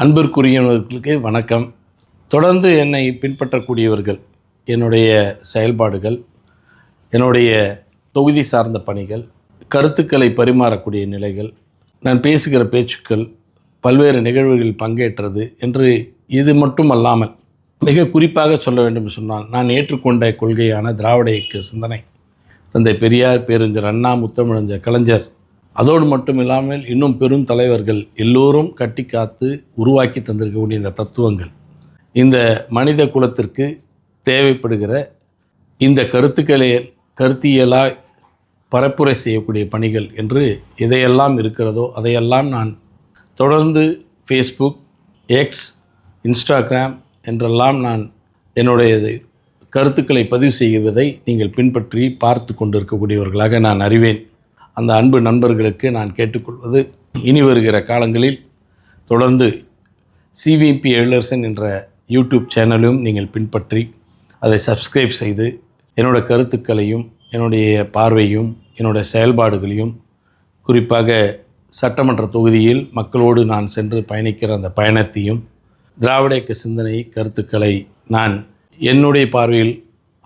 அன்பிற்குரியவர்களுக்கு வணக்கம். தொடர்ந்து என்னை பின்பற்றக்கூடியவர்கள் என்னுடைய செயல்பாடுகள் என்னுடைய தொகுதி சார்ந்த பணிகள் கருத்துக்களை பரிமாறக்கூடிய நிலைகள் நான் பேசுகிற பேச்சுக்கள் பல்வேறு நிகழ்வுகளில் பங்கேற்றது என்று இது மட்டும் அல்லாமல் மிக குறிப்பாக சொல்ல வேண்டும் சொன்னால் நான் ஏற்றுக்கொண்ட கொள்கையான திராவிட இயக்க சிந்தனை தந்தை பெரியார் பேருஞ்சர் அண்ணா முத்தமிழஞ்சர் கலைஞர் அதோடு மட்டும் இல்லாமல் இன்னும் பெரும் தலைவர்கள் எல்லோரும் கட்டி காத்து உருவாக்கி தந்திருக்கக்கூடிய இந்த தத்துவங்கள் இந்த மனித குலத்திற்கு தேவைப்படுகிற இந்த கருத்துக்களை கருத்தியலாய் பரப்புரை செய்யக்கூடிய பணிகள் என்று எதையெல்லாம் இருக்கிறதோ அதையெல்லாம் நான் தொடர்ந்து ஃபேஸ்புக் எக்ஸ் இன்ஸ்டாகிராம் என்றெல்லாம் நான் என்னுடைய கருத்துக்களை பதிவு செய்வதை நீங்கள் பின்பற்றி பார்த்து கொண்டிருக்கக்கூடியவர்களாக நான் அறிவேன். அந்த அன்பு நண்பர்களுக்கு நான் கேட்டுக்கொள்வது. இனி வருகிற காலங்களில் தொடர்ந்து சிவிபி எழிலரசன் என்ற யூடியூப் சேனலும் நீங்கள் பின்பற்றி அதை சப்ஸ்கிரைப் செய்து என்னோட கருத்துக்களையும் என்னுடைய பார்வையும் என்னுடைய செயல்பாடுகளையும் குறிப்பாக சட்டமன்ற தொகுதியில் மக்களோடு நான் சென்று பயணிக்கிற அந்த பயணத்தையும் திராவிட இயக்க சிந்தனை கருத்துக்களை நான் என்னுடைய பார்வையில்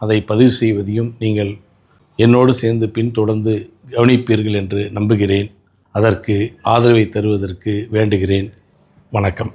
அதை பதிவு செய்வதையும் நீங்கள் என்னோடு சேர்ந்து பின்தொடர்ந்து கவனிப்பீர்கள் என்று நம்புகிறேன். அதற்கு ஆதரவை தருவதற்கு வேண்டுகிறேன். வணக்கம்.